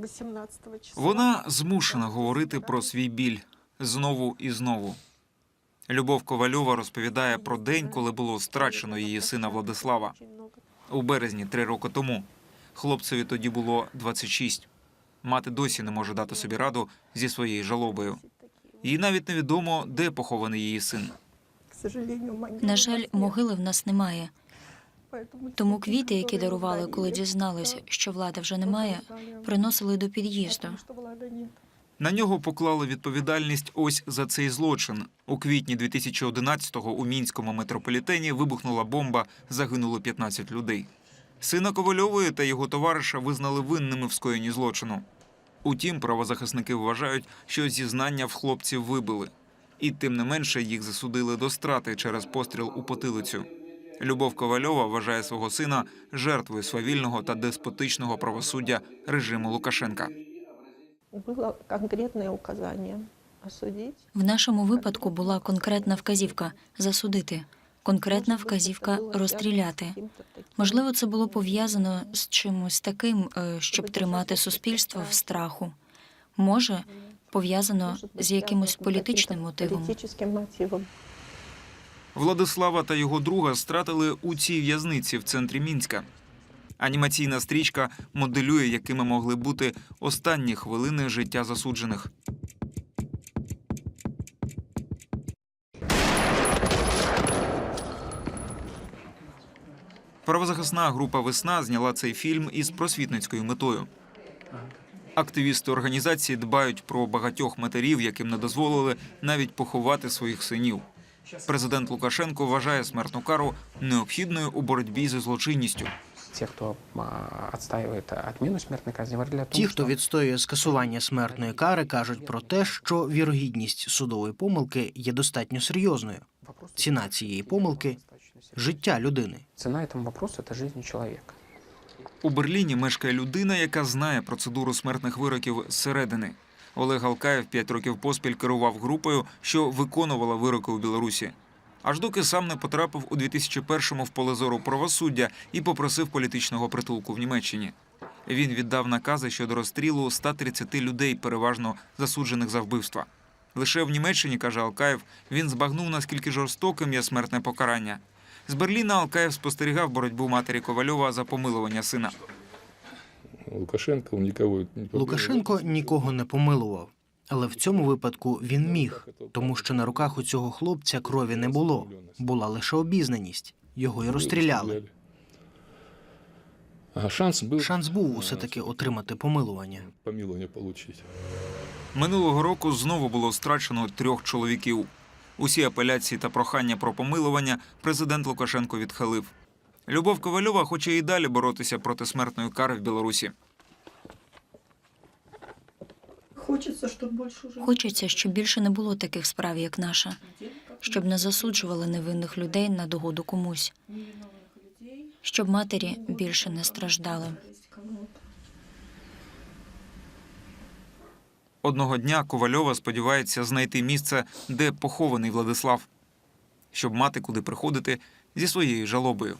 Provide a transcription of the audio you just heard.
18 числа. Вона змушена говорити про свій біль знову і знову. Любов Ковальова розповідає про день, коли було страчено її сина Владислава у березні три роки тому. Хлопцеві тоді було 26. Мати досі не може дати собі раду зі своєю жалобою. Їй навіть невідомо, де похований її син. К сожалению, могилы На жаль, могили в нас немає. Тому квіти, які дарували, коли дізналися, що влада вже немає, приносили до під'їзду. На нього поклали відповідальність ось за цей злочин. У квітні 2011-го у мінському метрополітені вибухнула бомба, загинуло 15 людей. Сина Ковальової та його товариша визнали винними в скоєнні злочину. Утім, правозахисники вважають, що зізнання в хлопців вибили. І тим не менше їх засудили до страти через постріл у потилицю. Любов Ковальова вважає свого сина жертвою свавільного та деспотичного правосуддя режиму Лукашенка. Было конкретное указание осудить. В нашому випадку була конкретна вказівка засудити, конкретна вказівка розстріляти. Можливо, це було пов'язано з чимось таким, е, щоб тримати суспільство в страху. Може, пов'язано з якимось політичним мотивом. Владислава та його друга стратили у цій в'язниці в центрі Мінська. Анімаційна стрічка моделює, якими могли бути останні хвилини життя засуджених. Правозахисна група Весна зняла цей фільм із просвітницькою метою. Активісти організації дбають про багатьох матерів, яким не дозволили навіть поховати своїх синів. Президент Лукашенко вважає смертну кару необхідною у боротьбі зі злочинністю. Те, кто а, отстаивает отмену смертной казни, говорили о том, Ті, хто відстоює скасування смертної кари, кажуть про те, що вірогідність судової помилки є достатньо серйозною. Ціна цієї помилки життя людини. Цена этому вопросу – это жизнь человека. У Берліні мешкає людина, яка знає процедуру смертних вироків зсередини. Олег Алкаєв п'ять років поспіль керував групою, що виконувала вироки у Білорусі. Аж доки сам не потрапив у 2001-му в поле зору правосуддя і попросив політичного притулку в Німеччині. Він віддав накази щодо розстрілу 130 людей, переважно засуджених за вбивства. Лише в Німеччині, каже Алкаєв, він збагнув, наскільки жорстоким є смертне покарання. З Берліна Алкаєв спостерігав боротьбу матері Ковальова за помилування сина. Лукашенко он никого не. Лукашенко нікого не помилував, але в цьому випадку він міг, тому що на руках у цього хлопця крові не було. Була лише обізнаність. Його й розстріляли. Шанс был. Шанс був усе таки отримати помилування. Получить. Минулого року знову було страчено трьох чоловіків. Усі апеляції та прохання про помилування президент Лукашенко відхилив. Любов Ковальова хоче і далі боротися проти смертної кари в Білорусі. Хочеться, щоб більше Хочеться, щоб більше не було таких справ, як наша, щоб не засуджували невинних людей на догоду комусь, щоб матері більше не страждали. Одного дня Ковальова сподівається знайти місце, де похований Владислав, щоб мати куди приходити зі своєю жалобою.